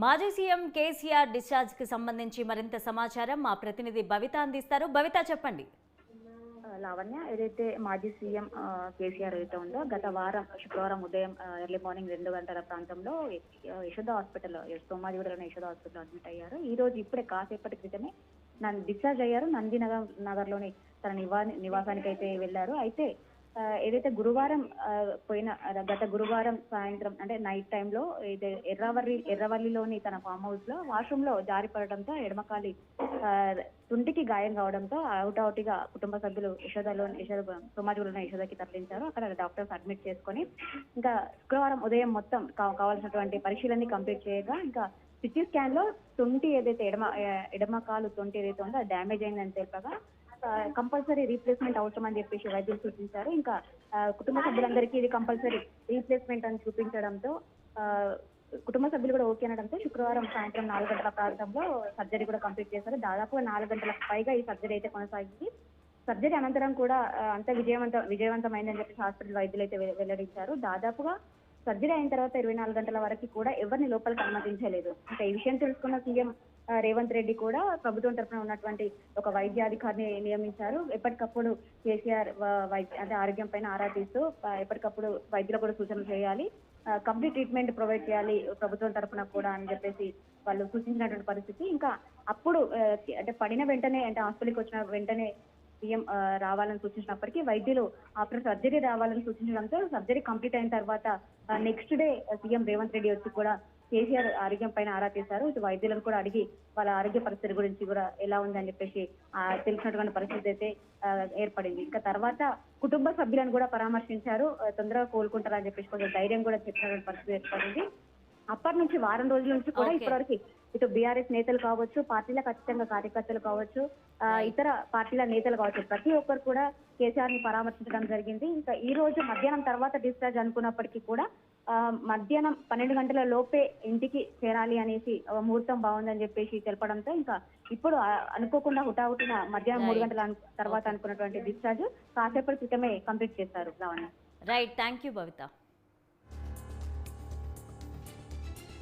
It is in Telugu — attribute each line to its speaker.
Speaker 1: మాజీ సీఎం కేసీఆర్ డిశ్చార్జ్కి సంబంధించి మరింత సమాచారం మా ప్రతినిధి భవిత అందిస్తారు. భవిత చెప్పండి.
Speaker 2: లావణ్య ఏదైతే మాజీ సీఎం కేసీఆర్ ఏదైతే ఉందో గత వారం శుక్రవారం ఉదయం ఎర్లీ మార్నింగ్ రెండు గంటల ప్రాంతంలో యశోద హాస్పిటల్ సోమాజిగూడలోని యశోద హాస్పిటల్ అడ్మిట్ అయ్యారు. ఈ రోజు ఇప్పుడే కాసేపటి క్రితమే నన్ను డిశ్చార్జ్ అయ్యారు. నందినగర్ నగర్లోని తన నివా నివాసానికి అయితే వెళ్ళారు. అయితే ఏదైతే గురువారం పోయిన గత గురువారం సాయంత్రం అంటే నైట్ టైంలో ఇది ఎర్రవల్లి ఎర్రవల్లిలోని తన ఫామ్ హౌస్లో వాష్రూమ్లో జారిపడడంతో ఎడమకాలి తుంటికి గాయం కావడంతో అవుట్ అవుట్గా కుటుంబ సభ్యులు యశోదలో యశోద సోమాజిగూడలోని యశోదకి తరలించారు. అక్కడ డాక్టర్స్ అడ్మిట్ చేసుకొని ఇంకా శుక్రవారం ఉదయం మొత్తం కావాల్సినటువంటి పరీక్షలన్నీ కంప్లీట్ చేయగా ఇంకా సిటీ స్కాన్లో తుంటి ఏదైతే ఎడమ ఎడమకాలు ఎడమ కాలు తుంటి ఏదైతే ఉందో డ్యామేజ్ అయిందని తెలిపగా కంపల్సరీ రీప్లేస్మెంట్ అవసరం అని చెప్పేసి వైద్యులు సూచించారు. ఇంకా కుటుంబ సభ్యులందరికీ ఇది కంపల్సరీ రీప్లేస్మెంట్ అని చూపించడంతో కుటుంబ సభ్యులు కూడా ఓకే అనడంతో శుక్రవారం సాయంత్రం నాలుగు గంటల ప్రాంతంలో సర్జరీ కూడా కంప్లీట్ చేశారు. దాదాపుగా నాలుగు గంటలకు పైగా ఈ సర్జరీ అయితే కొనసాగింది. సర్జరీ అనంతరం కూడా అంత విజయవంత విజయవంతమైందని చెప్పేసి హాస్పిటల్ వైద్యులు అయితే వెల్లడించారు. దాదాపుగా సర్జరీ అయిన తర్వాత ఇరవై నాలుగు గంటల వరకు కూడా ఎవరిని లోపలికి అనుమతించలేదు. ఇంకా ఈ విషయం తెలుసుకున్న సీఎం రేవంత్ రెడ్డి కూడా ప్రభుత్వం తరఫున ఉన్నటువంటి ఒక వైద్యాధికారిని నియమించారు. ఎప్పటికప్పుడు కేసీఆర్ వైద్య అంటే ఆరోగ్యం పైన ఆరా తీస్తూ ఎప్పటికప్పుడు వైద్యులు కూడా సూచనలు చేయాలి. కంప్లీట్ ట్రీట్మెంట్ ప్రొవైడ్ చేయాలి ప్రభుత్వం తరఫున కూడా అని చెప్పేసి వాళ్ళు సూచించినటువంటి పరిస్థితి. ఇంకా అప్పుడు అంటే పడిన వెంటనే అంటే హాస్పిటల్కి వచ్చిన వెంటనే సీఎం రావాలని సూచించినప్పటికీ వైద్యులు ఆఫ్టర్ సర్జరీ రావాలని సూచించడంతో సర్జరీ కంప్లీట్ అయిన తర్వాత next day CM Revanth Reddy వచ్చి కూడా కేసీఆర్ ఆరోగ్యం పైన ఆరా తీశారు. ఇటు వైద్యులను కూడా అడిగి వాళ్ళ ఆరోగ్య పరిస్థితి గురించి కూడా ఎలా ఉందని చెప్పేసి ఆ, తెలిసినటువంటి పరిస్థితి అయితే ఏర్పడింది. ఇంకా తర్వాత కుటుంబ సభ్యులను కూడా పరామర్శించారు. తొందరగా కోలుకుంటారని చెప్పేసి కొంచెం ధైర్యం కూడా చెప్పినటువంటి పరిస్థితి ఏర్పడింది. అప్పటి నుంచి వారం రోజుల నుంచి కూడా. ఇప్పటివరకు ఇటు బీఆర్ఎస్ నేతలు కావచ్చు పార్టీల ఖచ్చితంగా కార్యకర్తలు కావచ్చు. ఇతర పార్టీల నేతలు కావచ్చు ప్రతి ఒక్కరు కూడా కేసీఆర్ని పరామర్శించడం జరిగింది. ఇంకా ఈ రోజు మధ్యాహ్నం తర్వాత డిశ్చార్జ్ అనుకున్నప్పటికీ కూడా మధ్యాహ్నం పన్నెండు గంటల లోపే ఇంటికి చేరాలి అనేసి ముహూర్తం బాగుందని చెప్పేసి తెలపడంతో ఇంకా ఇప్పుడు అనుకోకుండా హుటాహుటిన మధ్యాహ్నం మూడు. గంటల తర్వాత అనుకున్నటువంటి డిశ్చార్జ్ కాసేపటి క్రితమే complete Lavanya
Speaker 1: right thank you Bhavitha